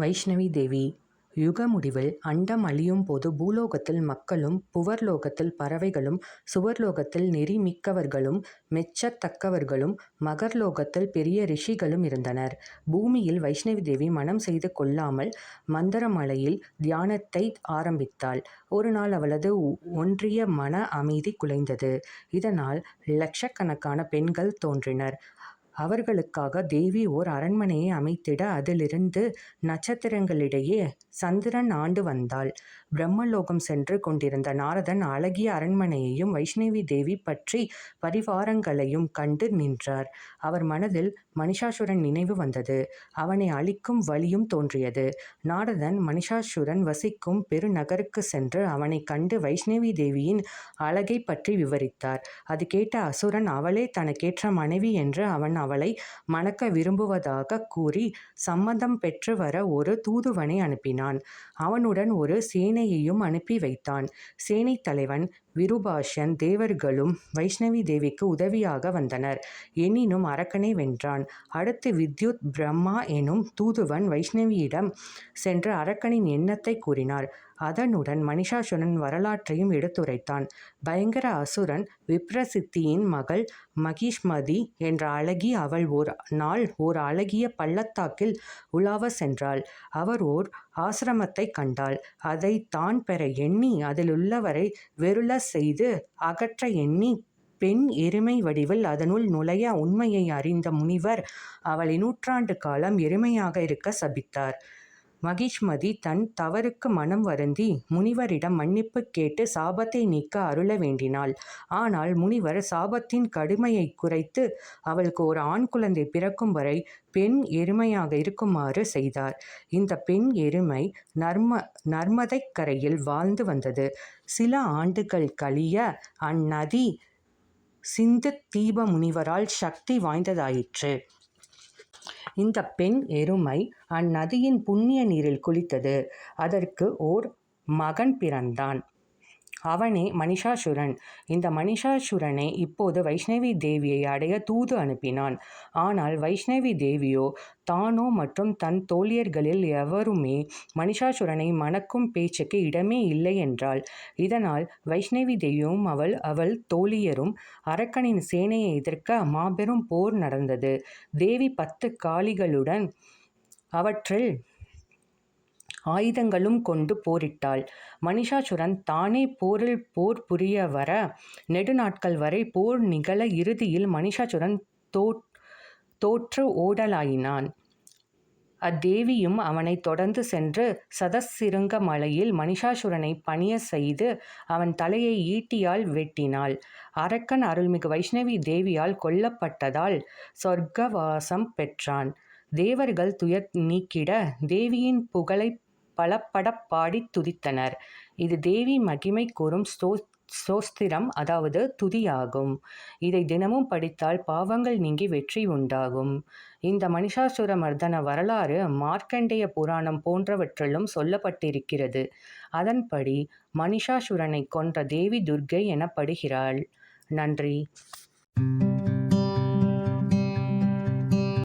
வைஷ்ணவி தேவி யுக முடிவில் அண்டம் அழியும் போது பூலோகத்தில் மக்களும் புவர்லோகத்தில் பறவைகளும் சுவர்லோகத்தில் நெறி மிக்கவர்களும் மெச்சத்தக்கவர்களும் மகர்லோகத்தில் பெரிய ரிஷிகளும் இருந்தனர். பூமியில் வைஷ்ணவி தேவி மணம் செய்து கொள்ளாமல் மந்தரமலையில் தியானத்தை ஆரம்பித்தாள். ஒரு நாள் அவளது ஒன்றிய மன அமைதி குலைந்தது. இதனால் லட்சக்கணக்கான பெண்கள் தோன்றினர். அவர்களுக்காக தேவி ஓர் அரண்மனையை அமைத்திட அதிலிருந்து நட்சத்திரங்களிடையே சந்திரன் ஆண்டு வந்தாள். பிரம்மலோகம் சென்று கொண்டிருந்த நாரதன் அழகிய அரண்மனையையும் வைஷ்ணவி தேவி பற்றி பரிவாரங்களையும் கண்டு நின்றார். அவர் மனதில் மனிஷாசுரன் நினைவு வந்தது. அவனை அழிக்கும் வழியும் தோன்றியது. நாரதன் மனிஷாசுரன் வசிக்கும் பெருநகருக்கு சென்று அவனை கண்டு வைஷ்ணவி தேவியின் அழகை பற்றி விவரித்தார். அது கேட்ட அசுரன் அவளே தனக்கேற்ற மனைவி என்று அவன் அவளை மணக்க விரும்புவதாக கூறி சம்மதம் பெற்று வர ஒரு தூதுவனை அனுப்பினான். அவனுடன் ஒரு சேனையையும் அனுப்பி வைத்தான். சேனைத் தலைவன் விருபாஷன் தேவர்களும் வைஷ்ணவி தேவிக்கு உதவியாக வந்தனர். எனினும் அரக்கனை வென்றான். அடுத்து வித்யுத் பிரம்மா எனும் தூதுவன் வைஷ்ணவியிடம் சென்று அரக்கனின் எண்ணத்தை கூறினார். அதனுடன் மனிஷாசுரன் வரலாற்றையும் எடுத்துரைத்தான். பயங்கர அசுரன் விப்ரசித்தியின் மகள் மகிஷ்மதி என்ற அழகி அவள் ஓர் நாள் ஓர் அழகிய பள்ளத்தாக்கில் உலாவச் சென்றாள். அவர் ஓர் ஆசிரமத்தைக் கண்டாள். அதை தான் பெற எண்ணி அதிலுள்ளவரை வெருள செய்து அகற்ற எண்ணி பெண் எருமை வடிவில் அதனுள் நுழைய உண்மையை அறிந்த முனிவர் அவளை நூற்றாண்டு காலம் எருமையாக இருக்க சபித்தார். மகிஷ்மதி தன் தவறுக்கு மனம் வருந்தி முனிவரிடம் மன்னிப்புக் கேட்டு சாபத்தை நீக்க அருள வேண்டினாள். ஆனால் முனிவர் சாபத்தின் கடுமையைக் குறைத்து அவளுக்கு ஒரு ஆண் குழந்தை பிறக்கும் வரை பெண் எருமையாக இருக்குமாறு செய்தார். இந்த பெண் எருமை நர்மதைக் கரையில் வாழ்ந்து வந்தது. சில ஆண்டுகள் கழிய அந்நதி சிந்து தீப முனிவரால் சக்தி வாய்ந்ததாயிற்று. இந்த பெண் எருமை அந்நதியின் புண்ணிய நீரில் குளித்தது. அதற்கு ஓர் மகன் பிறந்தான். அவனே மனிஷாசுரன். இந்த மணிஷாசுரனை இப்போது வைஷ்ணவி தேவியை அடைய தூது அனுப்பினான். ஆனால் வைஷ்ணவி தேவியோ தானோ மற்றும் தன் தோழியர்களில் எவருமே மனிஷாசுரனை மணக்கும் பேச்சுக்கு இடமே இல்லை என்றாள். இதனால் வைஷ்ணவி தேவியும் அவள் அவள் தோழியரும் அரக்கனின் சேனையை எதிர்க்க மாபெரும் போர் நடந்தது. தேவி பத்து காளிகளுடன் அவற்றில் ஆயுதங்களும் கொண்டு போரிட்டாள். மனிஷாசுரன் தானே போரில் போர் புரிய வர நெடுநாட்கள் வரை போர் நிகழ இறுதியில் மனிஷாசுரன் தோற்று ஓடலாயினான். அத்தேவியும் அவனைத் தொடர்ந்து சென்று சதசிருங்க மலையில் மணிஷாசுரனை பணியச் செய்து அவன் தலையை ஈட்டியால் வெட்டினாள். அரக்கன் அருள்மிகு வைஷ்ணவி தேவியால் கொல்லப்பட்டதால் சொர்க்கவாசம் பெற்றான். தேவர்கள் துயர் நீக்கிட தேவியின் புகழை பலப்படப் பாடி துதித்தனர். இது தேவி மகிமை கூறும் ஸ்தோத்திரம் அதாவது துதியாகும். இதை தினமும் படித்தால் பாவங்கள் நீங்கி வெற்றி உண்டாகும். இந்த மனிஷாசுர மர்தன வரலாறு மார்க்கண்டேய புராணம் போன்றவற்றிலும் சொல்லப்பட்டிருக்கிறது. அதன்படி மனிஷாசுரனைக் கொன்ற தேவி துர்க்கை எனப்படுகிறாள். நன்றி.